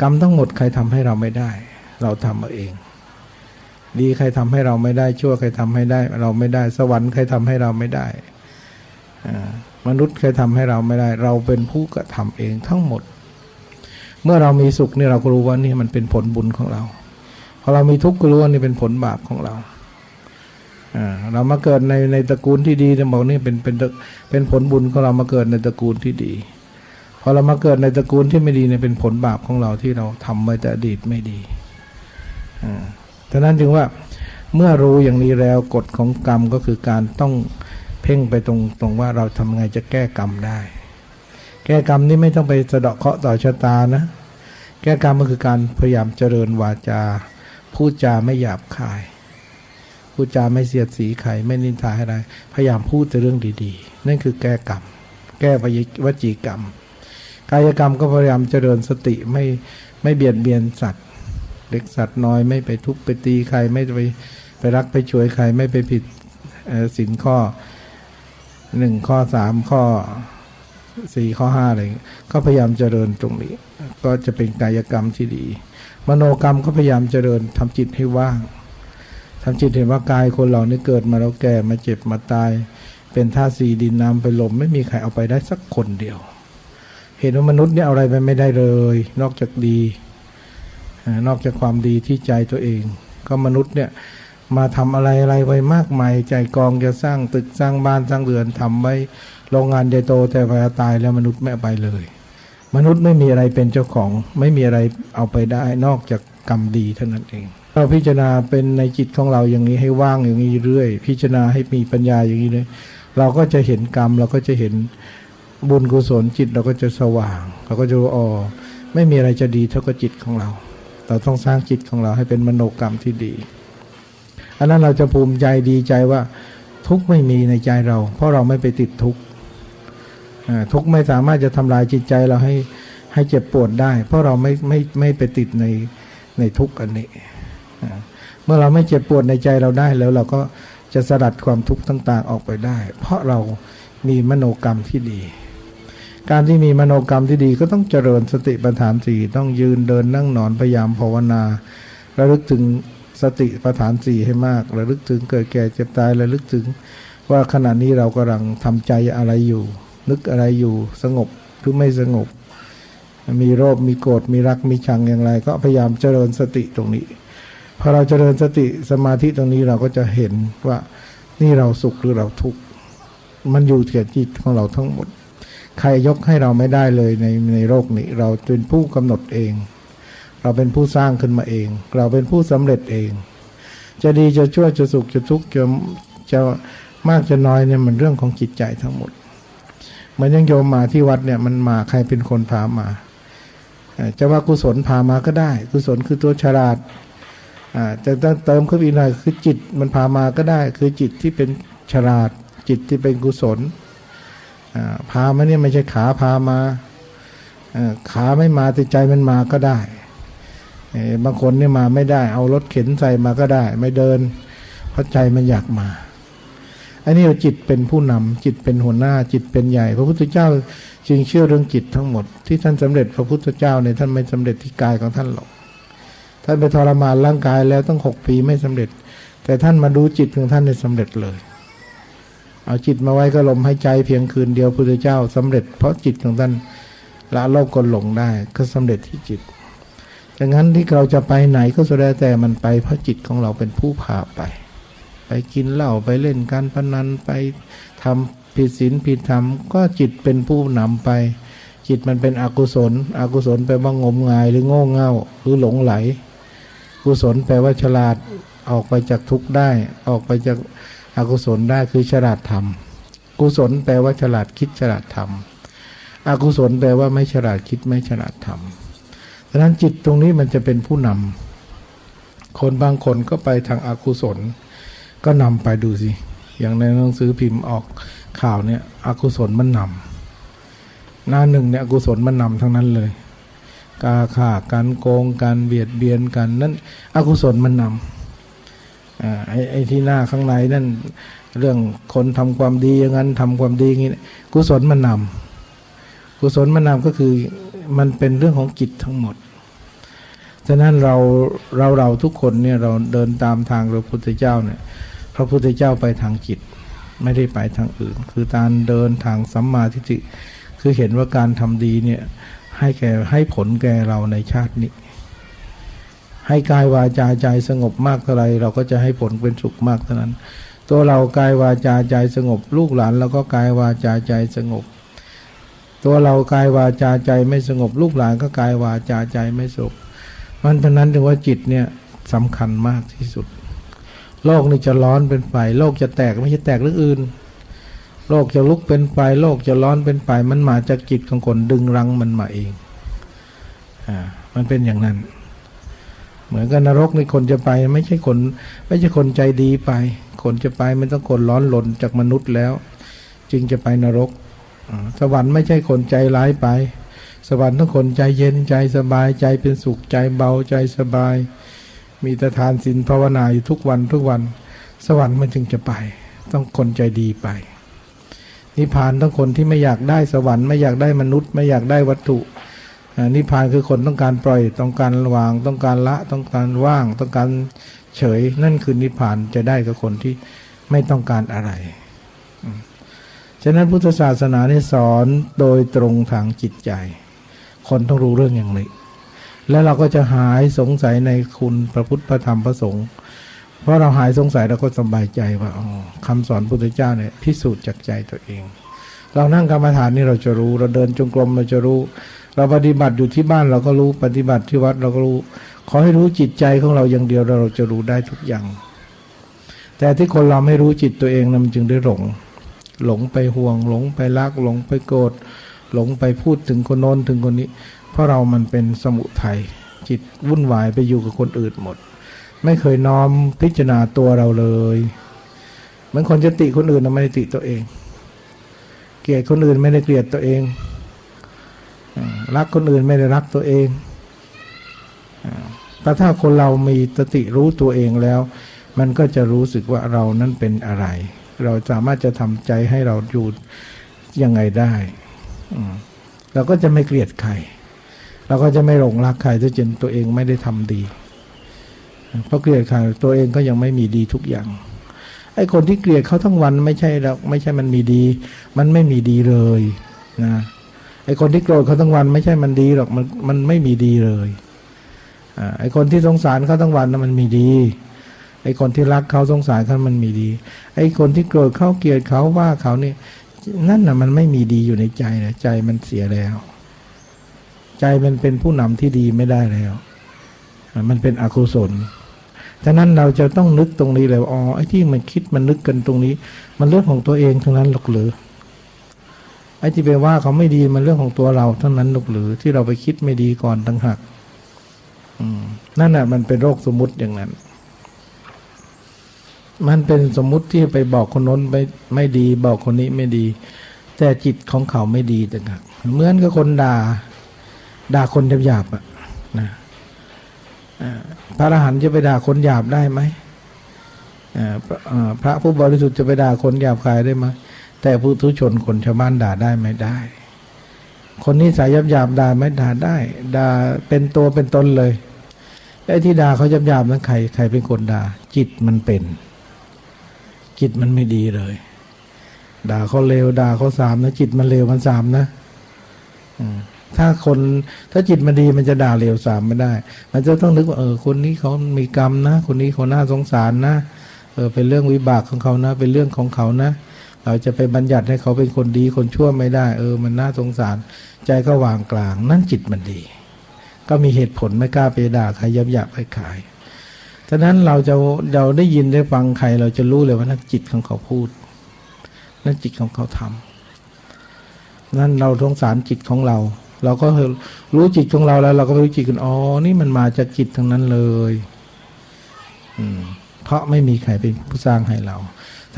กรรมทั้งหมดใครทำให้เราไม่ได้ เราทำเอาเอง ดีใครทำให้เราไม่ได้ ชั่วใครทำให้ได้ เราไม่ได้ สวรรค์ใครทำให้เราไม่ได้มนุษย์ใครทำให้เราไม่ได้ เราเป็นผู้กระทำเองทั้งหมด เมื่อเรามีสุขนี่เราก็รู้ว่านี่มันเป็นผลบุญของเราพอเรามีทุกข์ก็รู้ว่านี่เป็นผลบาปของเราเรามาเกิดในในตระกูลที่ดีจะบอกนี่เป็นเป็นเป็นผลบุญของเรามาเกิดในตระกูลที่ดี อเรามาเกิดในตระกูลที่ไม่ดีเนี่ยเป็นผลบาปของเราที่เราทำไว้แต่อดีตไม่ดีอ่าฉะนั้นจึงว่าเมื่อรู้อย่างนี้แล้วกฎของกรรมก็คือการต้องเพ่งไปตรงตรงว่าเราทำไงจะแก้กรรมได้ แก้กรรมนี่ไม่ต้องไปสะเดาะเคาะต่อชะตานะ แก้กรรมก็คือการพยายามเจริญวาจาพูดจาไม่หยาบคายพูดจาไม่เสียดสีใครไม่นินทาให้ใครพยายามพูดแต่เรื่องดีๆ นั่นคือแก้กรรม แก้วจีกรรม กายกรรมก็พยายามเจริญสติไม่ไม่เบียดเบียนสัตว์เล็กสัตว์น้อยไม่ไปทุบไปตีใครไม่ไปไปรักไปช่วยใครไม่ไปผิดสินข้อหนึ่งข้อสามข้อสี่ข้อห้าอะไรก็พยายามเจริญตรงนี้ ก็จะเป็นกายกรรมที่ดี มโนกรรมก็พยายามเจริญทำจิตให้ว่างทำจิตเห็นว่ากายคนเรานี่เกิดมาแล้วแก่มาเจ็บมาตาย เป็นธาตุสี่ดินน้ำไปลม ไม่มีใครเอาไปได้สักคนเดียว เห็นว่ามนุษย์เนี่ยอะไรไปไม่ได้เลย นอกจากดี นอกจากความดีที่ใจตัวเอง ก็มนุษย์เนี่ยมาทำอะไรอะไรไว้มากมาย ใจกองจะสร้างตึกสร้างบ้านสร้างเรือนทำไว้โรงงานใหญ่โตแต่พอตายแล้วมนุษย์ไม่ไปเลย มนุษย์ไม่มีอะไรเป็นเจ้าของ ไม่มีอะไรเอาไปได้ นอกจากกรรมดีเท่านั้นเอง เราพิจารณาเป็นในจิตของเราอย่างนี้ให้ว่างอย่างนี้เรื่อย พิจารณาให้มีปัญญาอย่างนี้เลยเราก็จะเห็นกรรมเราก็จะเห็น บุญกุศลจิตเราก็จะสว่าง เราก็จะรู้อ๋อไม่มีอะไรจะดีเท่ากับจิตของเรา เราต้องสร้างจิตของเราให้เป็นมโนกรรมที่ดี อันนั้นเราจะภูมิใจดีใจว่า ทุกไม่มีในใจเรา เพราะเราไม่ไปติดทุกทุกไม่สามารถจะทำลายจิตใจเราให้ให้เจ็บปวดได้ เพราะเราไม่ไม่ไม่ไปติดในในทุกอันนี้เมื่อเราไม่เจ็บปวดในใจเราได้แล้วเราก็จะสลัดความทุกข์ต่าง ๆ ออกไปได้ เพราะเรามีมโนกรรมที่ดี การที่มีมโนกรรมที่ดีก็ต้องเจริญสติปัฏฐานสี่ต้องยืนเดินนั่งนอนพยายามภาวนาระลึกถึงสติปัฏฐานสี่ให้มากระลึกถึงเกิดแก่เจ็บตายระลึกถึง ว่าขณะนี้เรากำลังทำใจอะไรอยู่ นึกอะไรอยู่สงบหรือไม่สงบ มีโรคมีโกรธมีรักมีชังอย่างไร ก็พยายามเจริญสติตรงนี้พอเราเจริญสติสมาธิตรงนี้เราก็จะเห็นว่านี่เราสุขหรือเราทุกข์มันอยู่ที่จิตของเราทั้งหมด ใครยกให้เราไม่ได้เลยในในโลกนี้ เราเป็นผู้กำหนดเอง เราเป็นผู้สร้างขึ้นมาเอง เราเป็นผู้สำเร็จเอง จะดีจะชั่วจะสุขจะทุกข์จะจะมากจะน้อยเนี่ยมันเรื่องของจิตใจทั้งหมดเหมือนยังโยมมาที่วัดเนี่ยมันมาใครเป็นคนพามาจะว่ากุศลพามาก็ได้ กุศลคือตัวฉลาดจะต้องเติมเข้าไปอีกหน่อยคือจิตมันพามาก็ได้ คือจิตที่เป็นฉลาด จิตที่เป็นกุศล พามาเนี่ยไม่ใช่ขาพามาขาไม่มาแต่ใจมันมาก็ได้เอ่อบางคนเนี่ยมาไม่ได้ เอารถเข็นใส่มาก็ได้ ไม่เดิน เพราะใจมันอยากมา อันนี้จิตเป็นผู้นำจิตเป็นหัวหน้าจิตเป็นใหญ่ พระพุทธเจ้าจึงเชื่อเรื่องจิตทั้งหมด ที่ท่านสำเร็จพระพุทธเจ้าในยท่านไม่สำเร็จที่กายของท่านหรอกท่านไปทรมานร่างกายแล้วตั้งหกปีไม่สำเร็จ แต่ท่านมาดูจิตของท่านในยสำเร็จเลย เอาจิตมาไว้ก็ลมให้ใจเพียงคืนเดียวพุทธเจ้าสำเร็จเพราะจิตของท่านละโลกกลหลงได้ก็สำเร็จที่จิตดังนั้นที่เราจะไปไหนก็แสดแล้วแต่มันไปเพราะจิตของเราเป็นผู้พาไป ไปกินเหล้าไปเล่นการพนันไปทำผิดศีลผิดธรรมก็จิตเป็นผู้นำไป จิตมันเป็นอกุศล อกุศลแปลว่างมงายหรือโง่เง่าหรือหลงไหล กุศลแปลว่าฉลาดออกไปจากทุกข์ได้ ออกไปจาก อกุศลได้คือฉลาดทำกุศลแปลว่าฉลาดคิดฉลาดทำอกุศลแปลว่าไม่ฉลาดคิดไม่ฉลาดทำดังนั้นจิตตรงนี้มันจะเป็นผู้นำคนบางคนก็ไปทางอากุศล ก็นำไปดูสิ อย่างในหนังสือพิมพ์ออกข่าวเนี่ยอกุศลมันนำหน้าหนึ่งเนี่ยอกุศลมันนำทั้งนั้นเลยกาข่าการโกงการเบียดเบียนกันนั่นอกุศลมันนำอ่า ไอ้ไอ้ที่หน้าข้างในนั่นเรื่องคนทำความดีอย่างนั้นทำความดีอย่างนี้กุศลมันนำกุศลมันนำก็คือมันเป็นเรื่องของจิตทั้งหมดฉะนั้นเราเราเราทุกคนเนี่ยเราเดินตามทางพระพุทธเจ้าเนี่ยพระพุทธเจ้าไปทางจิตไม่ได้ไปทางอื่น คือการเดินทางสัมมาทิฏฐิคือเห็นว่าการทำดีเนี่ยให้แก่ให้ผลแก่เราในชาตินี้ ให้กายวาจาใจสงบมากเท่าไรเราก็จะให้ผลเป็นสุขมากเท่านั้น ตัวเรากายวาจาใจสงบ ลูกหลานเราก็กายวาจาใจสงบ ตัวเรากายวาจาใจไม่สงบ ลูกหลานก็กายวาจาใจไม่สงบมันฉะนั้นถึงว่าจิตเนี่ยสำคัญมากที่สุด โลกนี่จะร้อนเป็นไฟโลกจะแตกไม่ใช่แตกเรื่องอื่น โลกจะลุกเป็นไฟโลกจะร้อนเป็นไฟมันมาจากจิตของคนดึงรั้งมันมาเองอ่ามันเป็นอย่างนั้น เหมือนกับนรกในคนจะไป ไม่ใช่คน ไม่ใช่คนใจดีไป คนจะไปมันต้องคนร้อนหล่นจากมนุษย์แล้ว จึงจะไปนรกสวรรค์ไม่ใช่คนใจร้ายไป สวรรค์ต้องคนใจเย็นใจสบายใจเป็นสุขใจเบาใจสบาย มีแต่ทานศีลภาวนาอยู่ทุกวันทุกวัน สวรรค์มันจึงจะไป ต้องคนใจดีไปนิพพานต้องคนที่ไม่อยากได้สวรรค์ไม่อยากได้มนุษย์ ไม่อยากได้วัตถุ นิพพานคือคนต้องการปล่อยต้องการวาง ต้องการละต้องการว่าง ต้องการเฉยนั่นคือนิพพานจะได้กับคนที่ไม่ต้องการอะไรฉะนั้นพุทธศาสนาเนี่ยสอนโดยตรงทางจิตใจ คนต้องรู้เรื่องอย่างนี้แล้วเราก็จะหายสงสัยในคุณพระพุทธพระธรรมพระสงฆ์เพราะเราหายสงสัยเราก็สบายใจว่าอ๋อคำสอนพุทธเจ้าเนี่ยพิสูจน์จากใจตัวเอง เรานั่งกรรมฐานนี่เราจะรู้ เราเดินจงกรมเราจะรู้ เราปฏิบัติอยู่ที่บ้านเราก็รู้ปฏิบัติที่วัดเราก็รู้ ขอให้รู้จิตใจของเราอย่างเดียวเราจะรู้ได้ทุกอย่าง แต่ที่คนเราไม่รู้จิตตัวเองนะมันจึงได้หลง หลงไปห่วง หลงไปรัก หลงไปโกรธหลงไปพูดถึงคนโน้นถึงคนนี้ เพราะเรามันเป็นสมุทัยจิตวุ่นวายไปอยู่กับคนอื่นหมด ไม่เคยน้อมพิจารณาตัวเราเลยเหมือนคนจะติคนอื่นนะไม่ได้ติตัวเอง เกลียดคนอื่นไม่ได้เกลียดตัวเอง รักคนอื่นไม่ได้รักตัวเองแต่ถ้าคนเรามีสติรู้ตัวเองแล้ว มันก็จะรู้สึกว่าเรานั้นเป็นอะไร เราสามารถจะทำใจให้เราอยู่ยังไงได้เราก็จะไม่เกลียดใคร เราก็จะไม่หลงรักใครถ้าจนตัวเองไม่ได้ทำดี เพราะเกลียดใครตัวเองก็ยังไม่มีดีทุกอย่างไอ้คนที่เกลียดเขาทั้งวันไม่ใช่หรอกไม่ใช่มันมีดี มันไม่มีดีเลยนะ ไอ้คนที่โกรธเขาทั้งวันไม่ใช่มันดีหรอกมันมันไม่มีดีเลยอ่าไอ้คนที่สงสารเขาทั้งวันนะมันมีดีไอ้คนที่รักเขาสงสารเขามันมีดี ไอ้คนที่โกรธเขาเกลียดเขาว่าเขาเนี่ยนั่นน่ะมันไม่มีดีอยู่ในใจนะใจมันเสียแล้ว ใจมันเป็นผู้นำที่ดีไม่ได้แล้ว มันเป็นอกุศลฉะนั้นเราจะต้องนึกตรงนี้เลยอ๋อไอ้ที่มันคิดมันนึกกันตรงนี้ มันเรื่องของตัวเองทั้งนั้นหรอกหรือ ไอ้ที่ไปว่าเขาไม่ดีมันเรื่องของตัวเราเทั้งนั้นหรือ ที่เราไปคิดไม่ดีก่อนตั้งหักนั่นน่ะมันเป็นโรคสมมติอย่างนั้น มันเป็นสมมติที่ไปบอกคนน้นไปไม่ดี บอกคนนี้ไม่ดี แต่จิตของเขาไม่ดีต่างหากเหมือนกับคนด่า ด่าคนหยาบๆอะนะพระอรหันต์จะไปด่าคนหยาบได้ไหมพระอ่าพระผู้บริสุทธิ์จะไปด่าคนหยาบคายได้ไหม แต่ผู้ทุชนคนชาวบ้านด่าได้ไหมได้ คนนี้สายหยาบๆด่าไหม่ด่าได้ด่าเป็นตัวเป็นตนเลยไอ้ที่ด่าเขาหยาบๆนั้นใครใครเป็นคนด่า จิตมันเป็น จิตมันไม่ดีเลย ด่าเขาเลวด่าเขาสามนะ จิตมันเลวมันสามนะถ้าคนถ้าจิตมันดีมันจะด่าเลวสามไม่ได้ มันจะต้องนึกว่าเออคนนี้เขามีกรรมนะ คนนี้เขาน่าสงสารนะเออเป็นเรื่องวิบากของเขานะ เป็นเรื่องของเขานะ เราจะไปบัญญัติให้เขาเป็นคนดีคนชั่วไม่ได้ เออ มันน่าสงสาร ใจก็วางกลาง นั่นจิตมันดี ก็มีเหตุผลไม่กล้าไปด่าใครยับยับไปขายฉะนั้นเราจะเราได้ยินได้ฟังใคร เราจะรู้เลยว่านั่นจิตของเขาพูด นั่นจิตของเขาทำนั่นเราสงสารจิตของเรา เราก็รู้จิตของเราแล้ว เราก็รู้จิตกันอ๋อนี่มันมาจากจิตทั้งนั้นเลย อืมเพราะไม่มีใครเป็นผู้สร้างให้เรา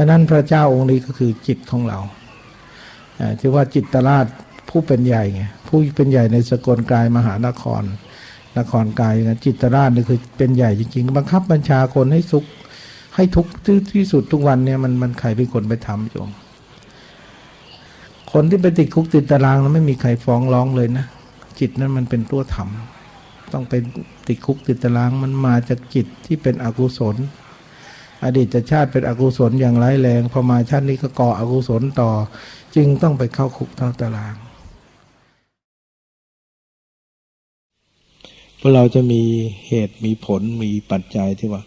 ฉะนั้นพระเจ้าองค์นี้ก็คือจิตของเราที่ว่าจิตตราชผู้เป็นใหญ่ไงผู้เป็นใหญ่ในสกลกายมหานคร นครกายนะจิตตราชนี่คือเป็นใหญ่จริงๆบังคับบัญชาคนให้สุขให้ทุกข์ที่สุดทุกวันเนี่ยมันมันใครเป็นคนไปทำโยมคนที่ไปติดคุกติดตารางแล้วไม่มีใครฟ้องร้องเลยนะจิตนั้นมันเป็นตัวทต้องเป็นติดคุกติดตารางมันมาจากจิตที่เป็นอกุศล อดีตชาติเป็นอกุศลอย่างร้ายแรงพอมาชาตินี้ก็ก่ออกุศลต่อ จึงต้องไปเข้าคุกเข้าตารางพวกเราจะมีเหตุมีผลมีปัจจัยที่ว่า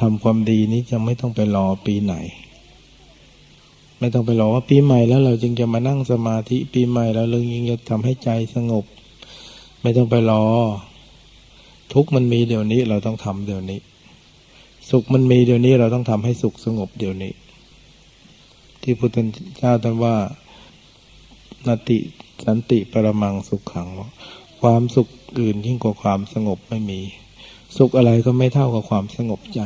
ทำความดีนี้จะไม่ต้องไปรอปีไหน ไม่ต้องไปรอว่าปีใหม่แล้วเราจึงจะมานั่งสมาธิปีใหม่แล้วเราจึงจะทำให้ใจสงบ ไม่ต้องไปรอ ทุกมันมีเดี๋ยวนี้เราต้องทำเดี๋ยวนี้ สุขมันมีเดี๋ยวนี้เราต้องทำให้สุขสงบเดี๋ยวนี้ ที่พุทธเจ้าตรัสว่านาติสันติปรมังสุขขังว่าความสุขอื่นยิ่งกว่าความสงบไม่มี สุขอะไรก็ไม่เท่ากับความสงบใจ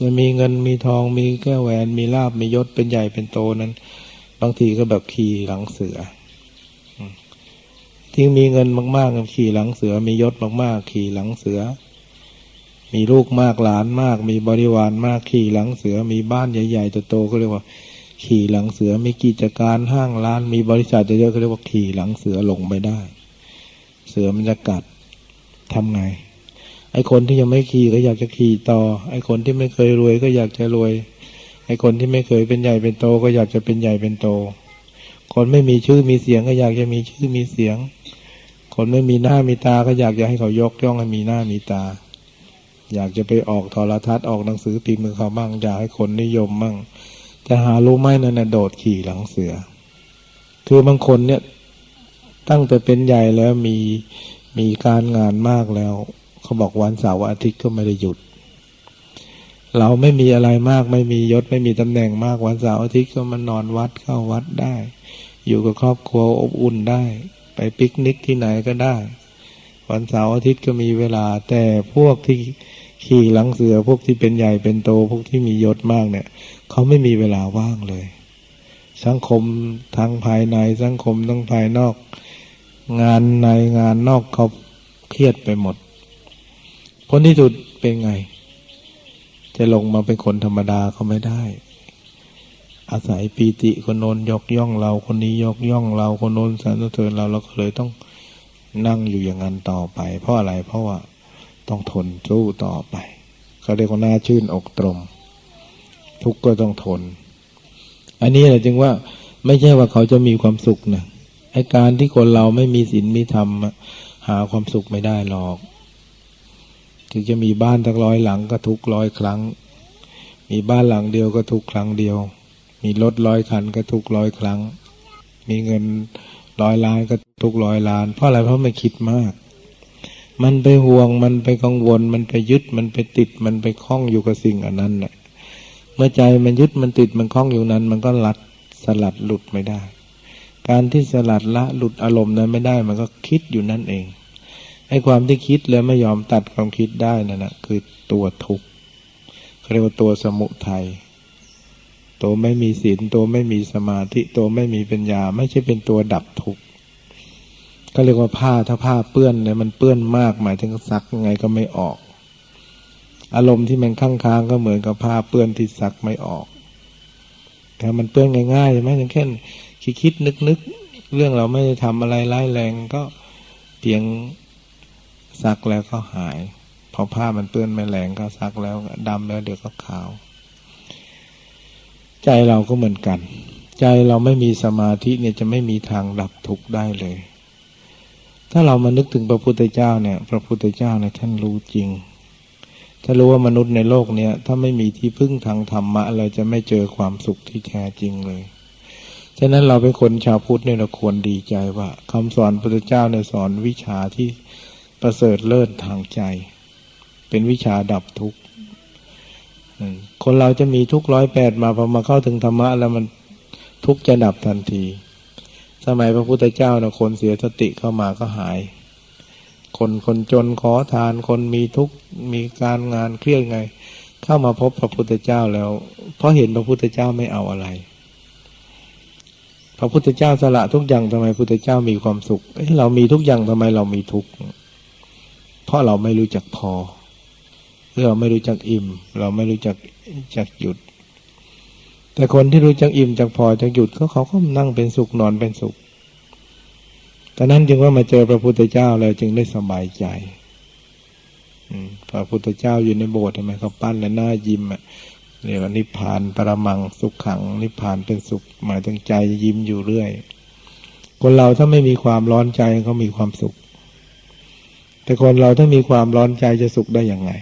จะมีเงินมีทองมีแก้วแหวนมีลาบมียศเป็นใหญ่เป็นโตนั้น บางทีก็แบบขี่หลังเสือที่มีเงินมากๆก็ขี่หลังเสือมียศมากๆ ขี่หลังเสือ มีลูกมากหลานมาก มีบริวารมากขี่หลังเสือมีบ้านใหญ่ๆโตๆก็เรียกว่า ขี่หลังเสือมีกิจการห้างร้าน มีบริษัทเยอะๆก็เรียกว่าขี่หลังเสือลงไม่ได้ เสือมันจะกัดทำไง ไอ้คนที่ยังไม่ขี่ก็อยากจะขี่ต่อ ไอ้คนที่ไม่เคยรวยก็อยากจะรวย ไอ้คนที่ไม่เคยเป็นใหญ่เป็นโตก็อยากจะเป็นใหญ่เป็นโต คนไม่มีชื่อมีเสียงก็อยากจะมีชื่อมีเสียง คนไม่มีหน้ามีตาก็อยากจะให้เขายกย่องให้มีหน้ามีตา อยากจะไปออกโทรทัศน์ออกหนังสือพิมพ์มือเขาบ้างอยากให้คนนิยมบ้างแต่หารู้ไหมนั่นน่ะโดดขี่หลังเสือ คือบางคนเนี่ยตั้งแต่เป็นใหญ่แล้วมีมีการงานมากแล้ว เขาบอกวันเสาร์อาทิตย์ก็ไม่ได้หยุด เราไม่มีอะไรมาก ไม่มียศไม่มีตำแหน่งมากวันเสาร์อาทิตย์ก็มานอนวัดเข้าวัดได้ อยู่กับครอบครัวอบอุ่นได้ ไปปิกนิกที่ไหนก็ได้ วันเสาร์อาทิตย์ก็มีเวลาแต่พวกที่ ขี่หลังเสือพวกที่เป็นใหญ่เป็นโตพวกที่มียศมากเนี่ยเขาไม่มีเวลาว่างเลย สังคมทั้งภายในสังคมทั้งภายนอก งานในงานนอกเขาเครียดไปหมดผลที่สุดเป็นไง จะลงมาเป็นคนธรรมดาเขาไม่ได้ อาศัยปีติคนโน้นยกย่องเราคนนี้ยกย่องเราคนโน้นสรรเสริญเราเราก็เลยต้องนั่งอยู่อย่างนั้นต่อไป เพราะอะไรเพราะว่า ต้องทนสู้ต่อไปเขาเรียกว่าหน้าชื่นอกตรมทุกข์ก็ต้องทน อันนี้แหละจึงว่าไม่ใช่ว่าเขาจะมีความสุขนะไอการที่คนเราไม่มีศีลมีธรรมหาความสุขไม่ได้หรอกถึงจะมีบ้านทั้งร้อยหลังก็ทุกร้อยครั้ง มีบ้านหลังเดียวก็ทุกครั้งเดียว มีรถร้อยคันก็ทุกร้อยครั้ง มีเงินร้อยล้านก็ทุกร้อยล้าน เพราะอะไรเพราะไม่คิดมาก มันไปห่วง มันไปกังวล มันไปยึด มันไปติด มันไปคล้องอยู่กับสิ่งอันนั้นแหละเมื่อใจมันยึดมันติดมันคล้องอยู่นั้น มันก็หลัดสลัดหลุดไม่ได้ การที่สลัดละหลุดอารมณ์นั้นไม่ได้ มันก็คิดอยู่นั่นเองไอ้ความที่คิดแล้วไม่ยอมตัดความคิดได้นั่นนะคือตัวทุกข์เขาเรียกว่าตัวสมุทัยตัวไม่มีศีลตัวไม่มีสมาธิตัวไม่มีปัญญา ไม่ใช่เป็นตัวดับทุกข์ ก็เรียกว่าผ้าถ้าผ้าเปื้อนเนี่ยมันเปื้อนมาก หมายถึงซักยังไงก็ไม่ออก อารมณ์ที่มันค้างค้างๆก็เหมือนกับผ้าเปื้อนที่ซักไม่ออก แต่มันเปื้อนง่ายๆใช่ไหมอย่างเช่นคิดคิดนึกนึกๆเรื่องเราไม่ได้ทำอะไรร้ายแรงก็เพียงซักแล้วก็หายพอผ้ามันเปื้อนไม่แรงก็ซักแล้วดำแล้วเดี๋ยวก็ขาว ใจเราก็เหมือนกัน ใจเราไม่มีสมาธิเนี่ยจะไม่มีทางดับทุกข์ได้เลย ถ้าเรามานึกถึงพระพุทธเจ้าเนี่ย พระพุทธเจ้าเนี่ยท่านรู้จริงถ้ารู้ว่ามนุษย์ในโลกเนี้ยถ้าไม่มีที่พึ่งทางธรรมะ เราจะไม่เจอความสุขที่แท้จริงเลยฉะนั้นเราเป็นคนชาวพุทธเนี่ยเราควรดีใจว่าคำสอนพระพุทธเจ้าเนี่ยสอนวิชาที่ประเสริฐเลิศทางใจ เป็นวิชาดับทุกข์คนเราจะมีทุกร้อยแปดมาพอมาเข้าถึงธรรมะแล้วมันทุกข์จะดับทันที สมัยพระพุทธเจ้านะคนเสียสติเข้ามาก็หาย คนคนจนขอทานคนมีทุกมีการงานเครียดไง เข้ามาพบพระพุทธเจ้าแล้ว เพราะเห็นพระพุทธเจ้าไม่เอาอะไร พระพุทธเจ้าสละทุกอย่างทำไมพระพุทธเจ้ามีความสุขเอ้ยเรามีทุกอย่างทำไมเรามีทุกข์เพราะเราไม่รู้จักพอเราไม่รู้จักอิ่ม เราไม่รู้จักจักหยุด แต่คนที่รู้จักอิ่มจักพอจักหยุดก็เขาก็นั่งเป็นสุขนอนเป็นสุขตอนนั้นจึงว่ามาเจอพระพุทธเจ้าแล้วจึงได้สบายใจอืพระพุทธเจ้าอยู่ในโบสถ์ทำไหมเขาปั้นแล้วหน้ายิ้มอะเรียกว่านิพพานปรมังสุขขัง นิพพานเป็นสุข หมายถึงใจยิ้มอยู่เรื่อย คนเราถ้าไม่มีความร้อนใจเขามีความสุข แต่คนเราถ้ามีความร้อนใจจะสุขได้อย่างไง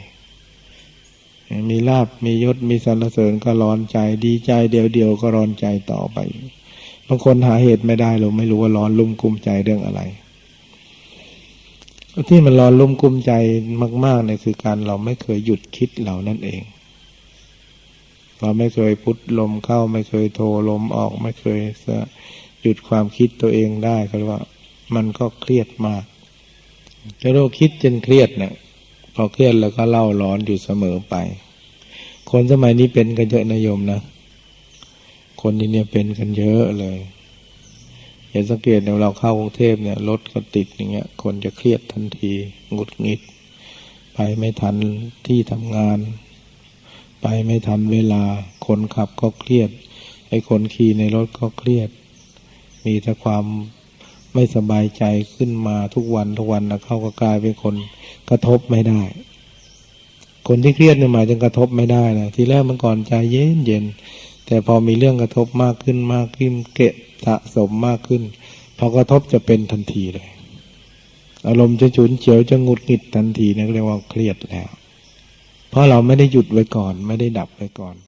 มีลาบมียศมีสรรเสริญก็ร้อนใจ ดีใจเดียวเดียวๆก็ร้อนใจต่อไปบางคนหาเหตุไม่ได้เราไม่รู้ว่าร้อนลุ่มกุมใจเรื่องอะไร ที่มันร้อนลุ่มกุมใจมากๆเนี่ยคือการเราไม่เคยหยุดคิดเหล่านั้นเองเราไม่เคยพุทลมเข้าไม่เคยโทลมออก ไม่เคยหยุดความคิดตัวเองได้ก็เรียกว่า มันก็เครียดมากจะเราคิดจนเครียดเนี่ย พอเครียดแล้วก็เล่าร้อนอยู่เสมอไป คนสมัยนี้เป็นกันเยอะนะโยมนะ คนที่เนี่ยเป็นกันเยอะเลยเห็นสังเกตเนี่ยเราเข้ากรุงเทพเนี่ยรถก็ติดอย่างเงี้ย คนจะเครียดทันทีหงุดหงิด ไปไม่ทันที่ทำงาน ไปไม่ทันเวลา คนขับก็เครียด ไอ้คนขี่ในรถก็เครียด มีแต่ความไม่สบายใจขึ้นมาทุกวันทุกวันนะเขาก็กลายเป็นคน กระทบไม่ได้ คนที่เครียดเนี่ยหมายถึงกระทบไม่ได้นะทีแรกมันก่อนใจเย็นเย็นแต่พอมีเรื่องกระทบมากขึ้นมากขึ้น เกะสะสมมากขึ้น พอกระทบจะเป็นทันทีเลย อารมณ์จะฉุนเฉียวจะงุดหงิดทันทีนี่เรียกว่าเครียดแล้ว เพราะเราไม่ได้หยุดไว้ก่อน ไม่ได้ดับไว้ก่อน